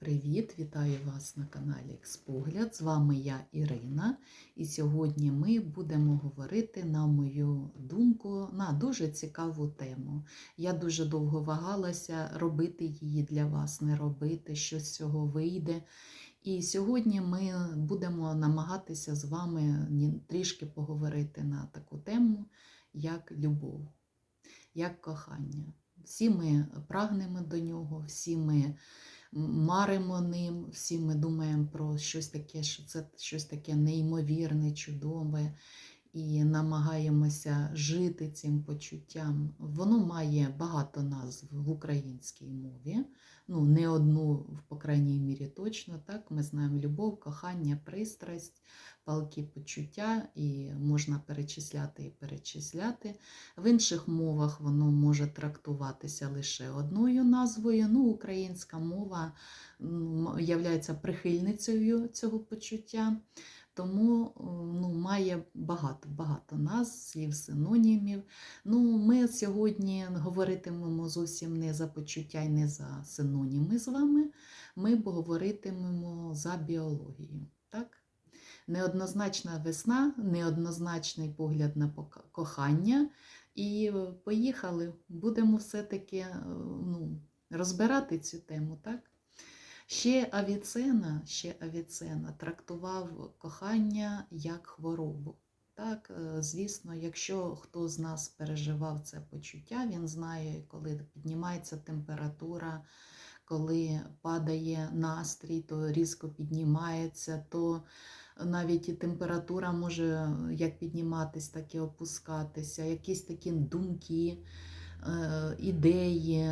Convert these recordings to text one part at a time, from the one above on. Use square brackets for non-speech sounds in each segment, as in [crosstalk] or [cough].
Привіт, вітаю вас на каналі Експогляд. З вами я Ірина, і сьогодні ми будемо говорити, на мою думку, на дуже цікаву тему. Я дуже довго вагалася робити її для вас, не робити, що з цього вийде. І сьогодні ми будемо намагатися з вами трішки поговорити на таку тему, як любов, як кохання. Всі ми прагнемо до нього, всі ми маримо ним, всі ми думаємо про щось таке, що це щось таке неймовірне, чудове, і намагаємося жити цим почуттям. Воно має багато назв в українській мові. Ну, не одну, по крайній мірі, точно. Так, ми знаємо любов, кохання, пристрасть, палкі почуття, і можна перечисляти і перечисляти. В інших мовах воно може трактуватися лише одною назвою. Ну, українська мова є прихильницею цього почуття, тому ну, має багато багато назв, слів, синонімів. Ну, Ми сьогодні говоритимемо зовсім не за почуття і не за синоніми з вами. Ми говоритимемо за біологію. Так? Неоднозначна весна, неоднозначний погляд на кохання. І поїхали, будемо все-таки е, ну, розбирати цю тему, так? Ще Авіцена, ще Авіцена трактував кохання як хворобу. Так, е, звісно, якщо хто з нас переживав це почуття, він знає, коли піднімається температура, коли падає настрій, то різко піднімається, то навіть і температура може як підніматись, так і опускатися, якісь такі думки, е, ідеї,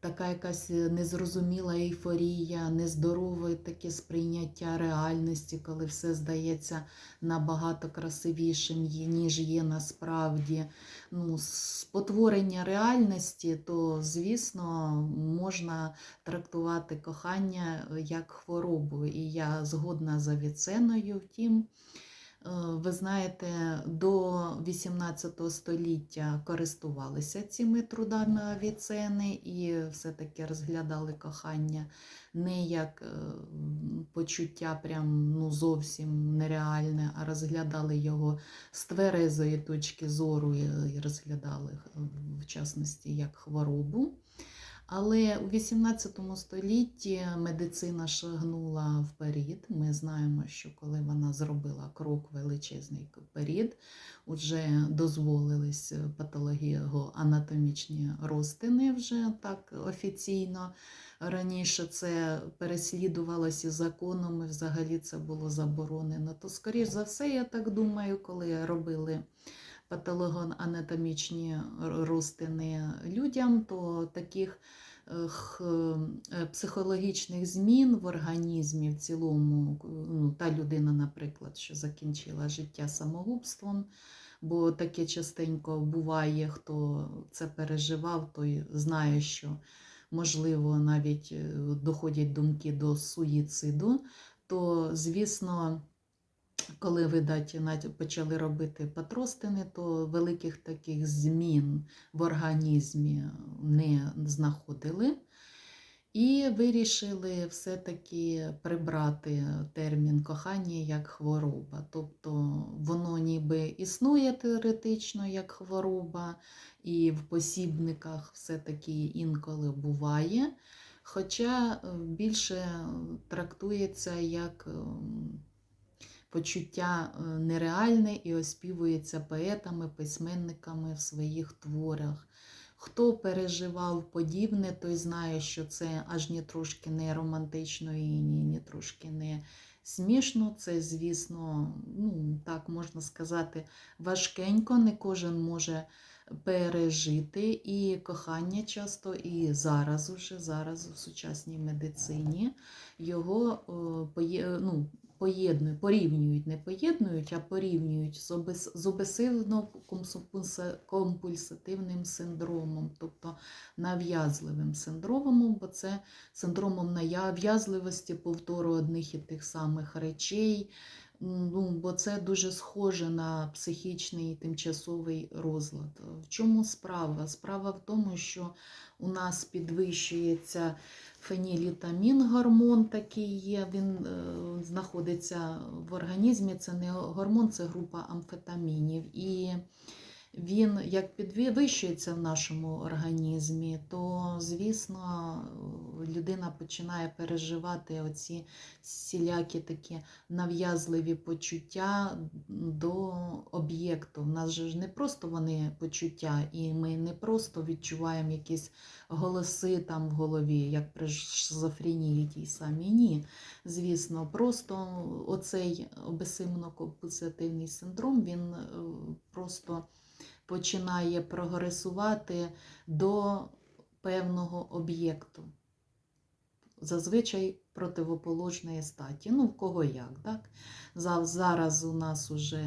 така якась незрозуміла ейфорія, нездорове таке сприйняття реальності, коли все здається набагато красивішим, ніж є насправді. Ну, спотворення реальності, то, звісно, можна трактувати кохання як хворобу. І я згодна з Авіценою. Втім, е, ви знаєте, до 18 століття користувалися цими трудами Авіцени і все-таки розглядали кохання не як е, почуття прям ну, зовсім нереальне, а розглядали його з тверезої точки зору і і розглядали е, в частності як хворобу. Але у 18 столітті медицина шагнула вперед. Ми знаємо, що коли вона зробила крок величезний вперед, вже дозволились патологіго-анатомічні розтини вже так офіційно. Раніше це переслідувалося законом, і взагалі це було заборонено. То, скоріш за все, я так думаю, коли робили патологоанатомічні розтини людям, то таких е, психологічних змін в організмі в цілому, ну, та людина, наприклад, що закінчила життя самогубством, бо таке частенько буває, хто це переживав, той знає, що можливо навіть е, доходять думки до суїциду, то, звісно, коли видаті почали робити патростини, то великих таких змін в організмі не знаходили. І вирішили все-таки прибрати термін кохання як хвороба. Тобто воно ніби існує теоретично як хвороба, і в посібниках все-таки інколи буває. Хоча е, більше трактується як ем, почуття е, нереальне і оспівується поетами, письменниками в своїх творах. Хто переживав подібне, той знає, що це аж ні трошки не романтично і ні, ні трошки не смішно. Це, звісно, ну, так можна сказати, важкенько, не кожен може пережити. І кохання часто, і зараз уже, зараз у сучасній медицині його ну, поєднують, порівнюють, не поєднують, а порівнюють з обес- з обесивно-компульсативним синдромом, тобто нав'язливим синдромом, бо це синдромом нав'язливості повтору одних і тих самих речей, Ну, бо це дуже схоже на психічний тимчасовий розлад. В чому справа? Справа в тому, що у нас підвищується фенілітамін, гормон такий є, він е, знаходиться в організмі. Це не гормон, це група амфетамінів. І він як підвищується в нашому організмі, то, звісно, людина починає переживати оці всілякі такі нав'язливі почуття до об'єкту. У нас ж не просто вони почуття, і ми не просто відчуваємо якісь голоси там в голові, як при шизофренії тій самій. Ні. Звісно, просто оцей обесимно-компульсивний синдром, він е, просто починає прогресувати до певного об'єкту. Зазвичай противоположної статі. Ну, в кого як, так? Зараз у нас вже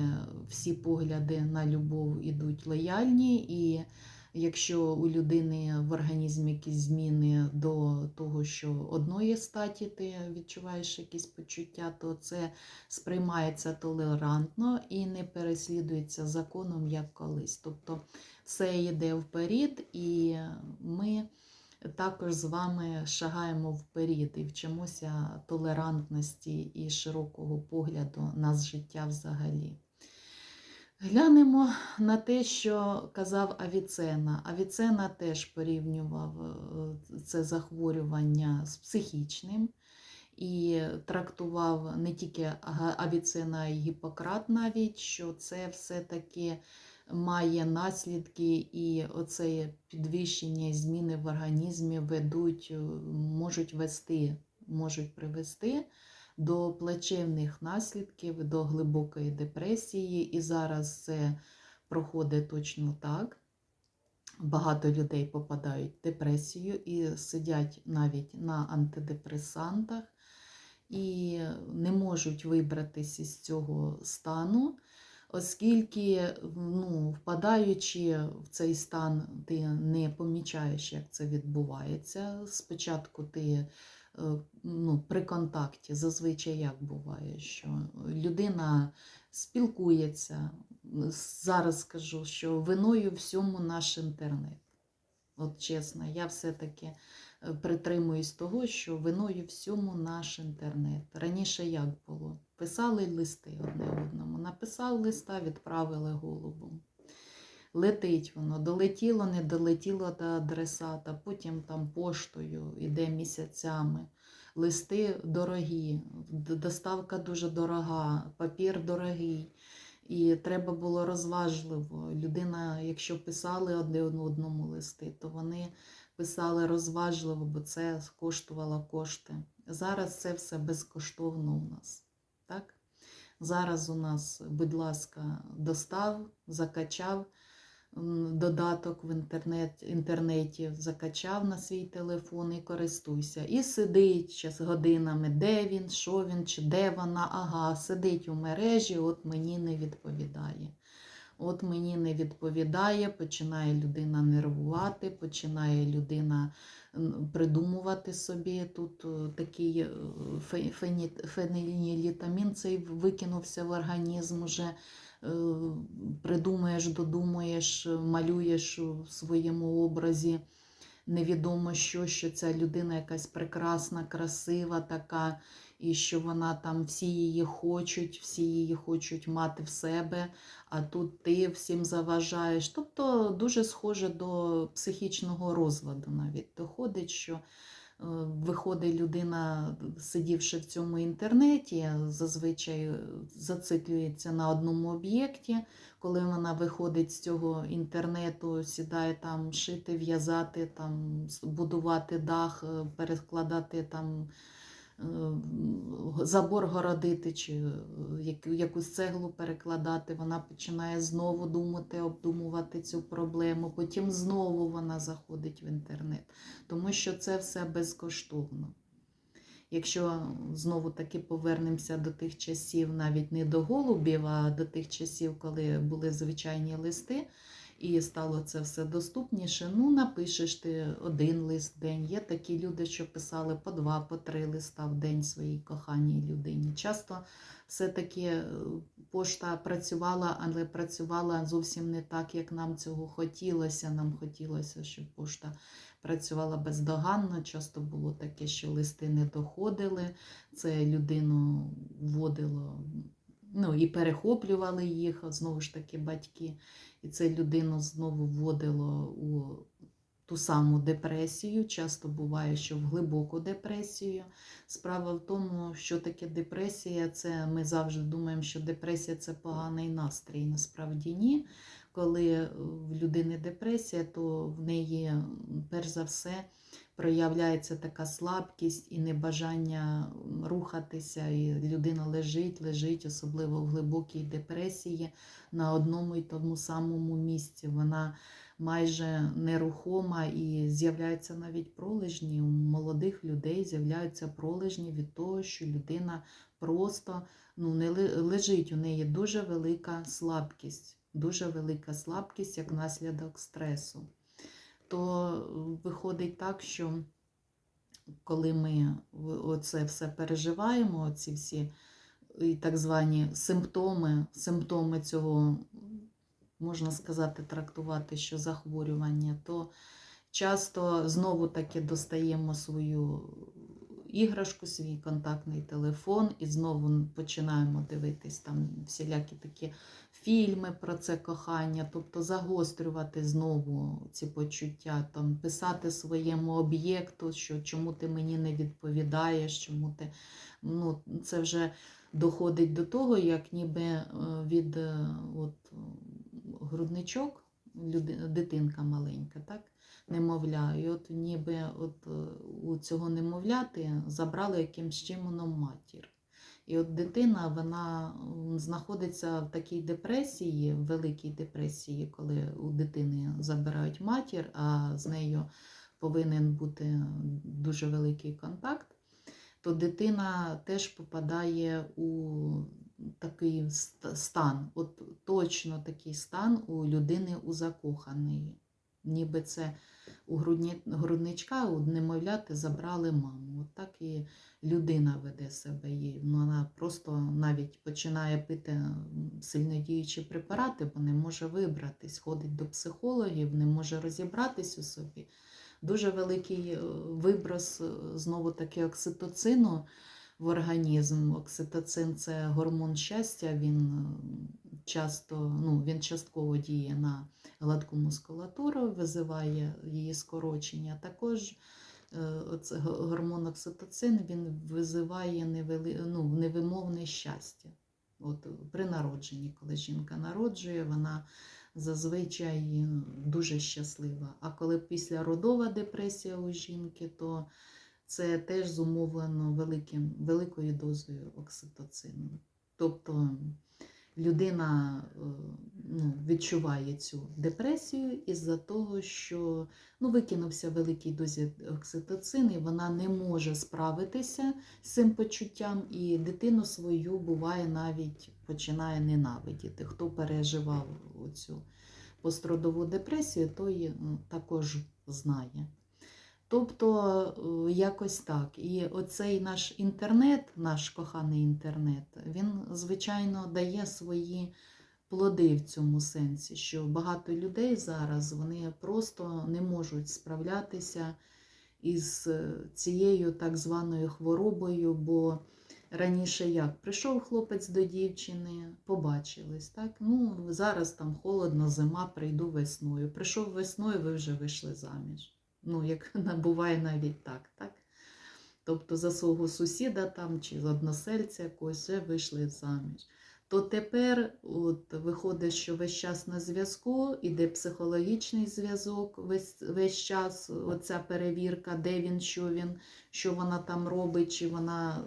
всі погляди на любов ідуть лояльні, і якщо у людини в організмі якісь зміни до того, що одної статі ти відчуваєш якісь почуття, то це сприймається толерантно і не переслідується законом як колись. Тобто все йде вперед, і ми також з вами шагаємо вперед і вчимося толерантності і широкого погляду на життя взагалі. Глянемо на те, що казав Авіцена. Авіцена теж порівнював е, це захворювання з психічним і трактував не тільки Авіцена, а й Гіппократ навіть, що це все-таки має наслідки, і оце підвищення зміни в організмі ведуть, е, можуть вести, можуть привести до плачевних наслідків, до глибокої депресії. І зараз це проходить точно так. Багато людей попадають в депресію і сидять навіть на антидепресантах і не можуть вибратися з цього стану оскільки, ну, впадаючи в цей стан, ти не помічаєш, як це відбувається. Спочатку ти ну, при контакті зазвичай як буває, що людина спілкується. Зараз скажу, що виною всьому наш інтернет. От чесно, я все-таки е, притримуюсь того, що виною всьому наш інтернет. Раніше як було? Писали листи одне одному. Написав листа, відправили голубом. Летить воно, долетіло, не долетіло до адресата, потім там поштою іде місяцями. Листи дорогі, доставка дуже дорога, папір дорогий. І треба було розважливо. Людина, якщо писали одне одному листи, то вони писали розважливо, бо це коштувало кошти. Зараз це все безкоштовно у нас. Так? Зараз у нас, будь ласка, достав, закачав додаток в інтернет, інтернеті, закачав на свій телефон і користуйся. І сидить час годинами, де він, що він, чи де вона, ага, сидить у мережі, от мені не відповідає. От мені не відповідає, починає людина нервувати, починає людина придумувати собі. Тут е, такий е, фенілітамін цей викинувся в організм уже. Е, придумаєш, додумаєш, малюєш в своєму образі. Невідомо що, що ця людина якась прекрасна, красива така, і що вона там всі її хочуть, всі її хочуть мати в себе, а тут ти всім заважаєш. Тобто дуже схоже до психічного розладу навіть доходить, що Е, виходить людина, сидівши в цьому інтернеті, зазвичай е, зациклюється на одному об'єкті. Коли вона виходить з цього інтернету, сідає там шити, в'язати, там будувати дах, е, перекладати там Е, забор городити чи е, якусь цеглу перекладати, вона починає знову думати, обдумувати цю проблему. Потім знову вона заходить в інтернет, тому що це все безкоштовно. Якщо знову таки повернемося до тих часів, навіть не до голубів, а до тих часів, коли були звичайні листи, і стало це все доступніше. Ну, напишеш ти один лист в день. Є такі люди, що писали по два, по три листа в день своїй коханій людині. Часто все-таки е, пошта працювала, але працювала зовсім не так, як нам цього хотілося. Нам хотілося, щоб пошта працювала бездоганно. Часто було таке, що листи не доходили. Це людину вводило, ну і перехоплювали їх, знову ж таки, батьки. І це людину знову вводило у ту саму депресію. Часто буває, що в глибоку депресію. Справа в тому, що таке депресія, це ми завжди думаємо, що депресія це поганий настрій. Насправді ні. Коли в людини депресія, то в неї, перш за все, проявляється така слабкість і небажання рухатися, і людина лежить, лежить, особливо в глибокій депресії, на одному і тому самому місці. Вона майже нерухома і з'являються навіть пролежні. У молодих людей з'являються пролежні від того, що людина просто ну, не лежить. У неї дуже велика слабкість, дуже велика слабкість як наслідок стресу. То виходить так, що коли ми оце все переживаємо, оці всі так звані симптоми, симптоми цього можна сказати, трактувати, що захворювання, то часто знову таки достаємо свою іграшку, свій контактний телефон, і знову починаємо дивитись там всілякі такі фільми про це кохання, тобто загострювати знову ці почуття, там, писати своєму об'єкту, що чому ти мені не відповідаєш, чому ти. Ну, Це вже доходить до того, як ніби е, від е, от, грудничок, дитинка маленька, так? Немовля. І от ніби от е, у цього немовляти забрали якимсь чином матір. І от дитина вона знаходиться в такій депресії, в великій депресії, коли у дитини забирають матір, а з нею повинен бути дуже великий контакт, то дитина теж попадає у такий стан, от точно такий стан у людини у закоханої. Ніби це у грудні, грудничка, у немовляти забрали маму. От так і людина веде себе. І вона просто навіть починає пити сильнодіючі препарати, бо не може вибратись, ходить до психологів, не може розібратись у собі. Дуже великий е, виброс е, знову таки окситоцину в організм. Окситоцин це гормон щастя, він часто, ну, він частково діє на гладку мускулатуру, визиває її скорочення. Також е, гормон окситоцин він визиває невели, ну, невимовне щастя. От При народженні, коли жінка народжує, вона зазвичай дуже щаслива. А коли післяродова депресія у жінки, то це теж зумовлено великим, великою дозою окситоцину. Тобто людина е, ну, відчуває цю депресію із-за того, що ну, викинувся великий дозі окситоцин, і вона не може справитися з цим почуттям, і дитину свою буває навіть починає ненавидіти. Хто переживав цю пострадову депресію, той також знає. Тобто е, якось так. І оцей наш інтернет, наш коханий інтернет, він, звичайно, дає свої плоди в цьому сенсі, що багато людей зараз вони просто не можуть справлятися із е, цією так званою хворобою, бо раніше як прийшов хлопець до дівчини, побачились. так, ну Зараз там холодно, зима, прийду весною. Прийшов весною, ви вже вийшли заміж. Ну, як [laughs] буває навіть так, так? Тобто за свого сусіда там чи з односельця якогось вже вийшли заміж. То тепер от, виходить, що весь час на зв'язку, іде психологічний зв'язок, весь весь час оця перевірка, де він, що він, що вона там робить, чи вона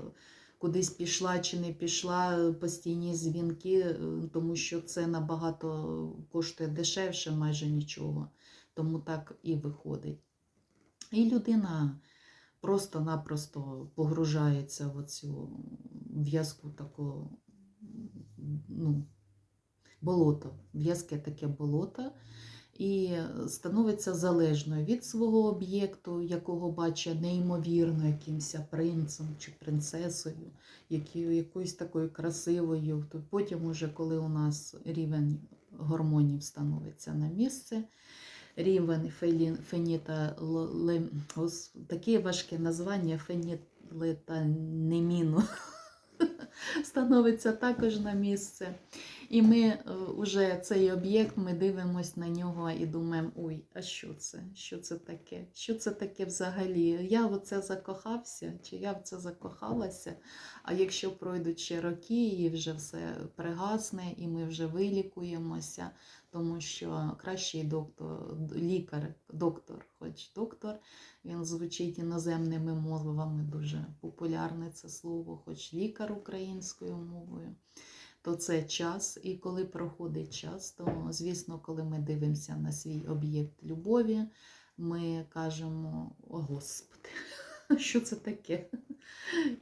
кудись пішла, чи не пішла, постійні дзвінки, тому що це набагато коштує дешевше, майже нічого. Тому так і виходить. І людина просто-напросто погружається в цю в'язку таку, ну, болото, в'язке таке болото. і становиться залежною від свого об'єкту, якого бачить неймовірно якимось принцем чи принцесою, якоюсь такою красивою. То потім, уже, коли у нас рівень гормонів становиться на місце, рівень феніта, таке важке названня фенілетанеміну [laughs] становиться також на місце. І ми вже цей об'єкт, ми дивимося на нього і думаємо, ой, а що це? Що це таке? Що це таке взагалі? Я в це закохався, чи я в це закохалася? А якщо пройдуть ще роки, і вже все пригасне, і ми вже вилікуємося, тому що кращий доктор, лікар, доктор, хоч доктор, він звучить іноземними мовами, дуже популярне це слово, хоч лікар українською мовою то це час. І коли проходить час, то, звісно, коли ми дивимося на свій об'єкт любові, ми кажемо: О Господи, [laughs] що це таке?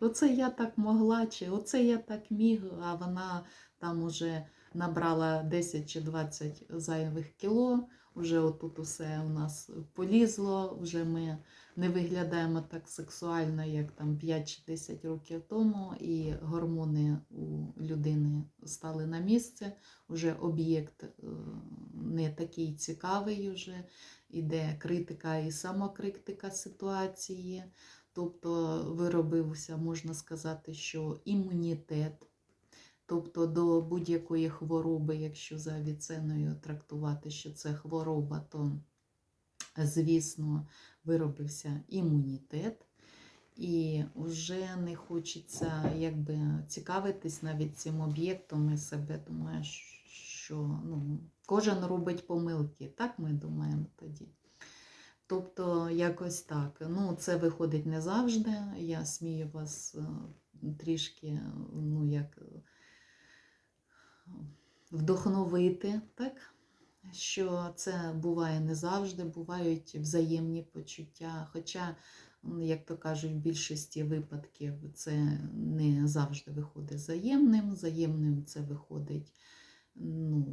Оце я так могла, чи оце я так міг, а вона там уже набрала 10 чи 20 зайвих кіло. Вже отут усе у нас полізло, вже ми не виглядаємо так сексуально, як там 5 чи 10 років тому, і гормони у людини стали на місце. Уже об'єкт е, не такий цікавий, вже іде критика і самокритика ситуації. Тобто виробився, можна сказати, що імунітет. Тобто до будь-якої хвороби, якщо за віценою трактувати, що це хвороба, то, звісно, виробився імунітет, і вже не хочеться якби, цікавитись навіть цим об'єктом і себе думає, що ну, кожен робить помилки. Так ми думаємо тоді. Тобто, якось так. Ну, це виходить не завжди. Я смію вас е, трішки, ну, як вдохновити, так? що це буває не завжди, бувають взаємні почуття. Хоча, як то кажуть, в більшості випадків це не завжди виходить взаємним. Взаємним це виходить, ну,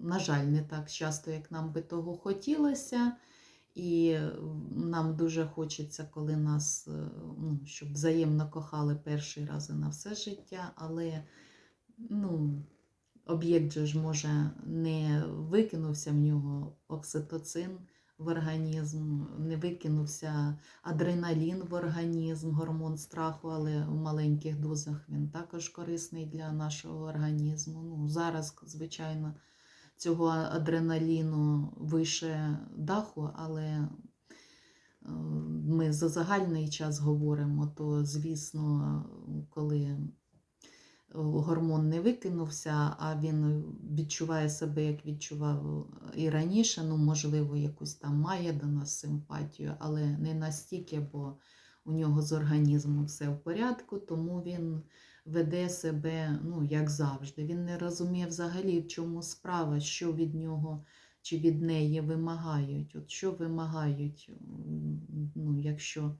на жаль, не так часто, як нам би того хотілося. І нам дуже хочеться, коли нас, ну, щоб взаємно кохали перший раз і на все життя, але ну, об'єкт же ж може не викинувся в нього окситоцин в організм, не викинувся адреналін в організм, гормон страху, але в маленьких дозах він також корисний для нашого організму. Ну, Зараз, звичайно, цього адреналіну вище даху, але е, ми за загальний час говоримо, то, звісно, коли гормон не викинувся, а він відчуває себе, як відчував і раніше. Ну, можливо, якусь там має до нас симпатію, але не настільки, бо у нього з організмом все в порядку, тому він веде себе, ну, як завжди. Він не розуміє взагалі, в чому справа, що від нього чи від неї вимагають. От що вимагають, ну, якщо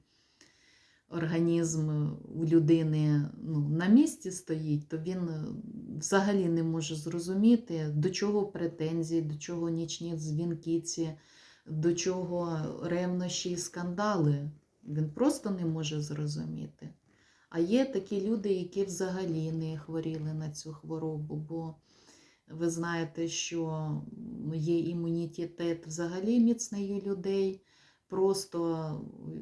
організм у людини ну, на місці стоїть, то він е, взагалі не може зрозуміти, до чого претензії, до чого нічні дзвінкіці, до чого ревнощі і скандали. Він просто не може зрозуміти. А є такі люди, які взагалі не хворіли на цю хворобу, бо ви знаєте, що є імунітет взагалі міцний у людей. Просто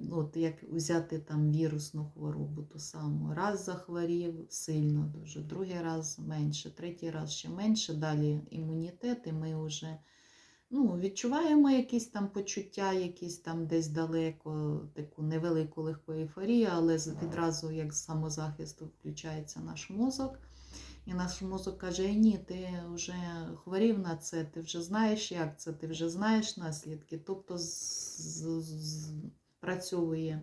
ну, от як взяти там вірусну хворобу ту саму. Раз захворів сильно дуже, другий раз менше, третій раз ще менше, далі імунітет, і ми вже ну, відчуваємо якісь там почуття, якісь там десь далеко, таку невелику легку ейфорію, але відразу як з самозахисту включається наш мозок. І наш мозок каже: ні, ти вже хворів на це, ти вже знаєш, як це, ти вже знаєш наслідки. Тобто працьовує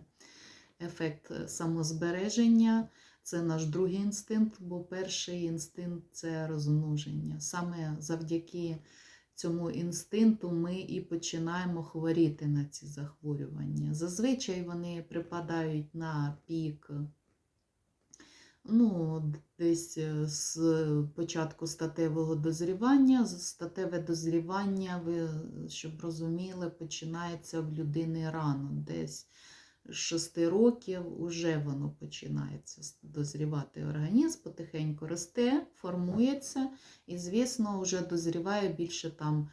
ефект самозбереження, це наш другий інстинкт, бо перший інстинкт це розмноження. Саме завдяки цьому інстинкту ми і починаємо хворіти на ці захворювання. Зазвичай вони припадають на пік Ну, десь е, з початку статевого дозрівання. Статеве дозрівання, ви, щоб розуміли, починається в людини рано. Десь з 6 років вже воно починається дозрівати організм, потихеньку росте, формується і, звісно, вже дозріває більше там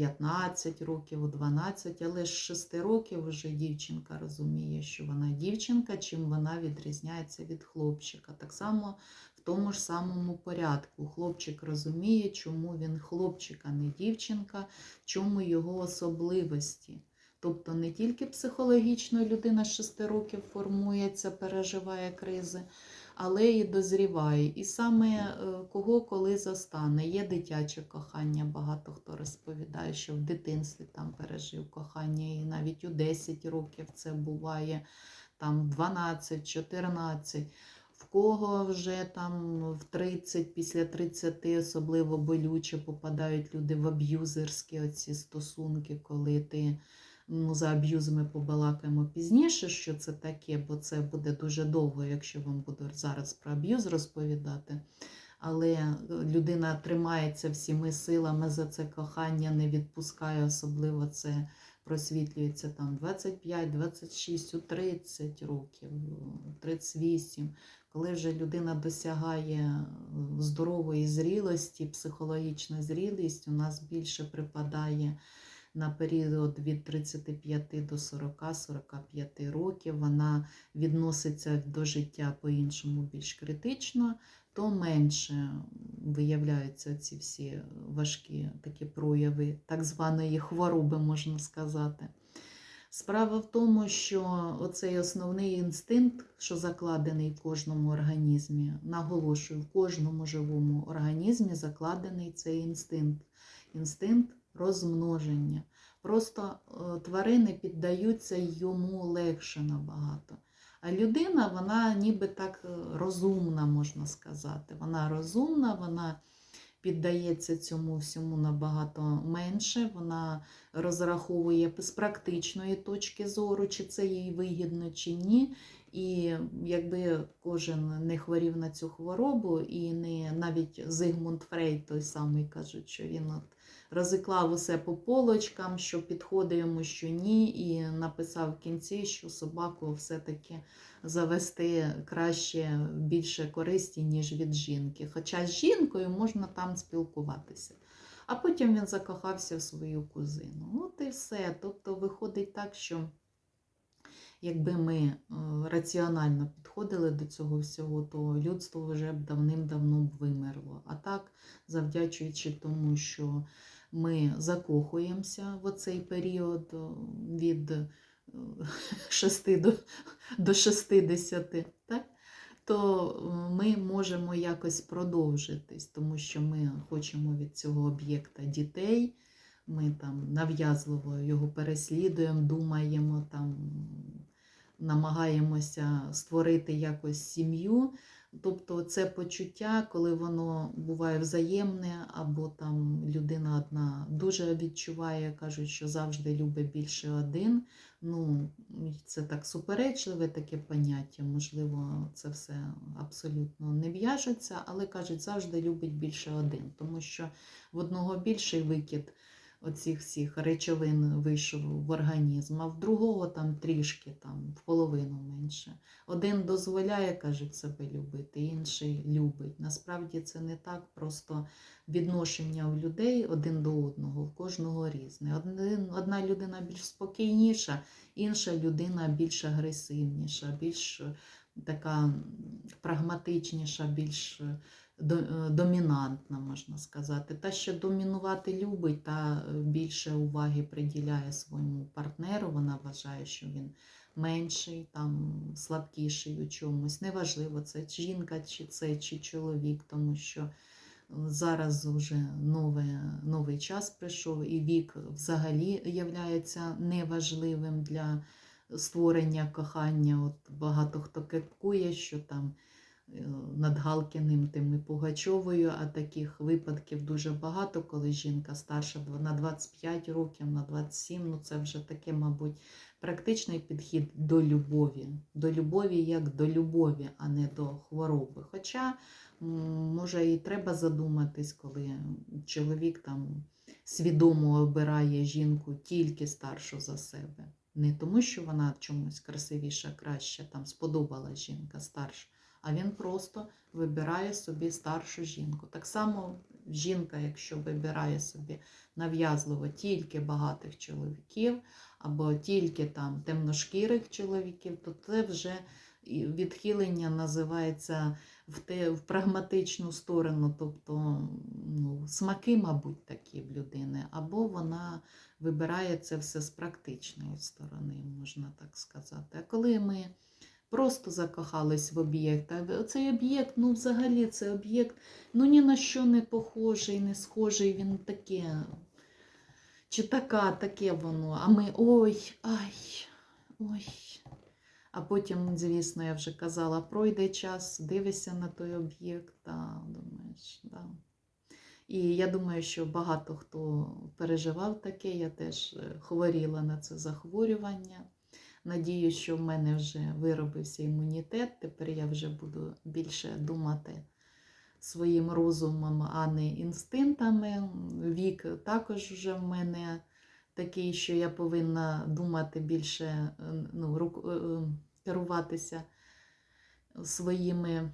15 років, у 12, але з 6 років вже дівчинка розуміє, що вона дівчинка, чим вона відрізняється від хлопчика. Так само в тому ж самому порядку. Хлопчик розуміє, чому він хлопчик, а не дівчинка, чому його особливості. Тобто не тільки психологічно людина з 6 років формується, переживає кризи, але і дозріває. І саме е, кого коли застане. Є дитяче кохання, багато хто розповідає, що в дитинстві там пережив кохання, і навіть у 10 років це буває, там в 12, 14. В кого вже там в 30, після 30 особливо болюче попадають люди в аб'юзерські оці стосунки, коли ти ну, за аб'юз ми побалакаємо пізніше, що це таке, бо це буде дуже довго, якщо вам буду зараз про аб'юз розповідати. Але е, людина тримається всіми силами за це кохання, не відпускає, особливо це просвітлюється там 25, 26, у 30 років, у 38. Коли вже людина досягає е, здорової зрілості, психологічна зрілість у нас більше припадає на період від 35 до 40-45 років, вона відноситься до життя по-іншому більш критично, то менше виявляються ці всі важкі такі прояви так званої хвороби, можна сказати. Справа в тому, що оцей основний інстинкт, що закладений в кожному організмі, наголошую, в кожному живому організмі закладений цей інстинкт. Інстинкт розмноження. Просто е, тварини піддаються йому легше набагато. А людина, вона ніби так е, розумна, можна сказати. Вона розумна, вона піддається цьому всьому набагато менше. Вона розраховує з практичної точки зору, чи це їй вигідно, чи ні. І якби кожен не хворів на цю хворобу, і не навіть Зигмунд Фрейд, той самий кажуть, що він от розіклав усе по полочкам, що підходить йому, що ні, і написав в кінці, що собаку все-таки завести краще більше користі, ніж від жінки. Хоча з жінкою можна там спілкуватися. А потім він закохався в свою кузину. От і все. Тобто виходить так, що якби ми е, раціонально підходили до цього всього, то людство вже б давним-давно б вимерло. А так, завдячуючи тому, що ми закохуємося в оцей період від е, [laughs] 6 до, до 60, так? то е, ми можемо якось продовжитись, тому що ми хочемо від цього об'єкта дітей. Ми там нав'язливо його переслідуємо, думаємо, там, намагаємося створити якось сім'ю. Тобто це почуття, коли воно буває взаємне, або там людина одна дуже відчуває, кажуть, що завжди любить більше один. Ну, це так суперечливе таке поняття, можливо, це все абсолютно не в'яжеться, але кажуть, завжди любить більше один, тому що в одного більший викид оцих всіх речовин вийшов в організм, а в другого там трішки, там, в половину менше. Один дозволяє, кажуть, себе любити, інший любить. Насправді це не так, просто відношення у людей один до одного, в кожного різне. Один, одна людина більш спокійніша, інша людина більш агресивніша, більш така прагматичніша, більш домінантна, можна сказати. Та, що домінувати любить, та е, більше уваги приділяє своєму партнеру. Вона вважає, що він менший, там, слабкіший у чомусь. Неважливо, це жінка, чи це, чи чоловік, тому що е, зараз вже нове, новий час прийшов, і вік взагалі являється неважливим для створення кохання. От багато хто кепкує, що там е, над Галкіним тим і Пугачовою, а таких випадків дуже багато, коли жінка старша на 25 років, на 27, ну це вже таке, мабуть, практичний підхід до любові. До любові як до любові, а не до хвороби. Хоча, може, і треба задуматись, коли чоловік там свідомо обирає жінку тільки старшу за себе. Не тому, що вона чомусь красивіша, краще, там сподобала жінка старша, а він просто вибирає собі старшу жінку. Так само жінка, якщо вибирає собі нав'язливо тільки багатих чоловіків, або тільки там темношкірих чоловіків, то це вже відхилення називається в, те, в прагматичну сторону, тобто ну, смаки, мабуть, такі в людини, або вона вибирає це все з практичної сторони, можна так сказати. А коли ми просто закохались в об'єкт, а цей об'єкт, ну взагалі це об'єкт ну ні на що не похожий, не схожий, він таке. Чи така, таке воно, а ми ой, ай, ой. А потім, звісно, я вже казала, пройде час, дивишся на той об'єкт, та думаєш, да. І я думаю, що багато хто переживав таке, я теж е, хворіла на це захворювання. Надію, що в мене вже виробився імунітет. Тепер я вже буду більше думати своїм розумом, а не інстинктами. Вік також вже в мене такий, що я повинна думати більше, ну, е, е, керуватися своїми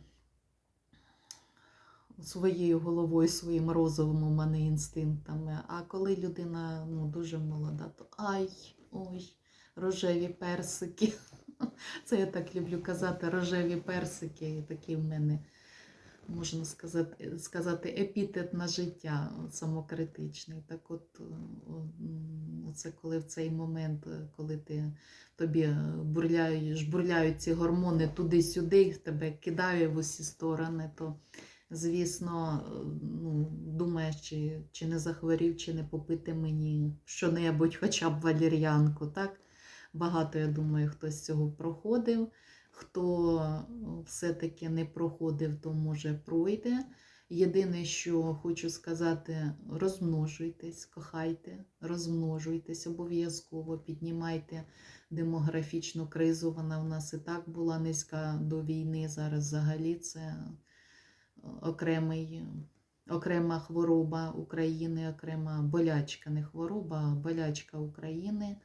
своєю головою, своїм розумом, а не інстинктами. А коли людина ну, дуже молода, то ай, ой, рожеві персики. Це я так люблю казати, рожеві персики, такі в мене, можна сказати, сказати епітет на життя самокритичний. Так от, це коли в цей момент, е, коли ти тобі бурляють, жбурляють ці гормони туди-сюди, тебе кидає в усі сторони, то звісно, е, ну, думаєш, чи, чи не захворів, чи не попити мені що-небудь, хоча б валір'янку. так? Багато, я думаю, хто з цього проходив. Хто е, все-таки не проходив, то може пройде. Єдине, що хочу сказати, розмножуйтесь, кохайте, розмножуйтесь, обов'язково піднімайте демографічну кризу. Вона в нас і так була низька до війни. Зараз взагалі це окремий, окрема хвороба України, окрема болячка, не хвороба, а болячка України.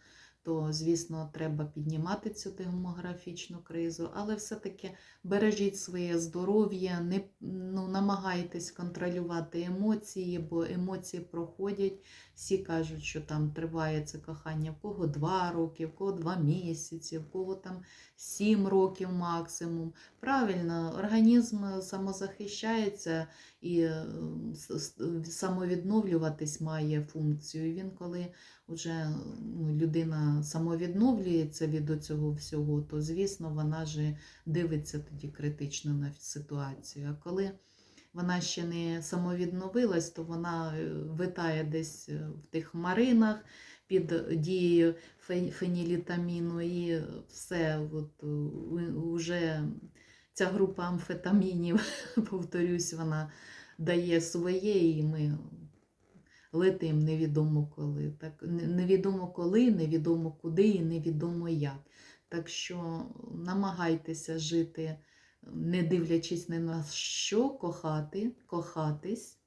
То, звісно, треба піднімати цю демографічну кризу, але все-таки бережіть своє здоров'я, не ну, намагайтесь контролювати емоції, бо емоції проходять. Всі кажуть, що там триває це кохання, в кого два роки, в кого два місяці, в кого там сім років максимум. Правильно, організм самозахищається і е, с- с- самовідновлюватись має функцію. Він, коли вже ну, людина самовідновлюється від цього всього, то звісно вона же дивиться тоді критично на ситуацію. А коли вона ще не самовідновилась, то вона е, витає десь е, в тих маринах під дією фе- фенілітаміну і все, от, вже ця група амфетамінів, [laughs] повторюсь, вона дає своє, і ми летим невідомо коли. Так, невідомо коли, невідомо куди і невідомо як. Так що намагайтеся жити, не дивлячись ні на що, кохати, кохатись,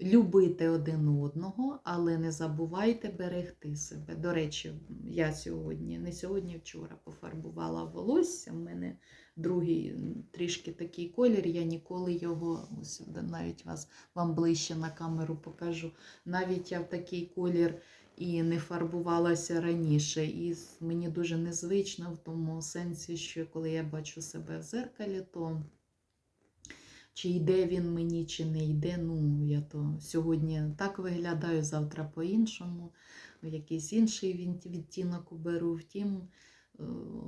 любити один одного, але не забувайте берегти себе. До речі, я сьогодні, не сьогодні, вчора пофарбувала волосся. У мене другий трішки такий колір. Я ніколи його, ось навіть вас вам ближче на камеру покажу. Навіть я в такий колір і не фарбувалася раніше. І мені дуже незвично в тому сенсі, що коли я бачу себе в зеркалі, то чи йде він мені, чи не йде. Ну, я то сьогодні так виглядаю, завтра по-іншому, якийсь інший відтінок уберу. Втім,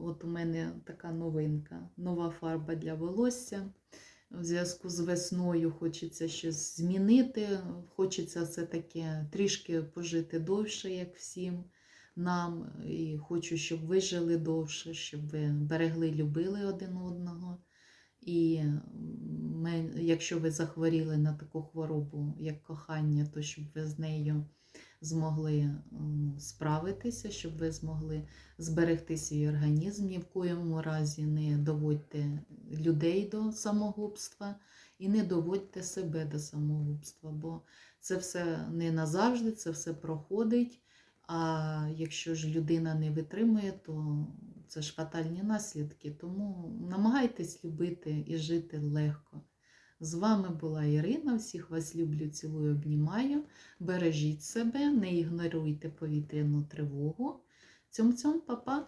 от у мене така новинка, нова фарба для волосся. В зв'язку з весною хочеться щось змінити, хочеться все-таки трішки пожити довше, як всім нам. І хочу, щоб ви жили довше, щоб ви берегли, любили один одного. І якщо ви захворіли на таку хворобу, як кохання, то щоб ви з нею змогли справитися, щоб ви змогли зберегти свій організм. Ні в коєму разі не доводьте людей до самогубства і не доводьте себе до самогубства, бо це все не назавжди, це все проходить. А якщо ж людина не витримує, то це ж фатальні наслідки. Тому намагайтесь любити і жити легко. З вами була Ірина. Всіх вас люблю, цілую, обнімаю. Бережіть себе, не ігноруйте повітряну тривогу. Цьом-цьом, па-па!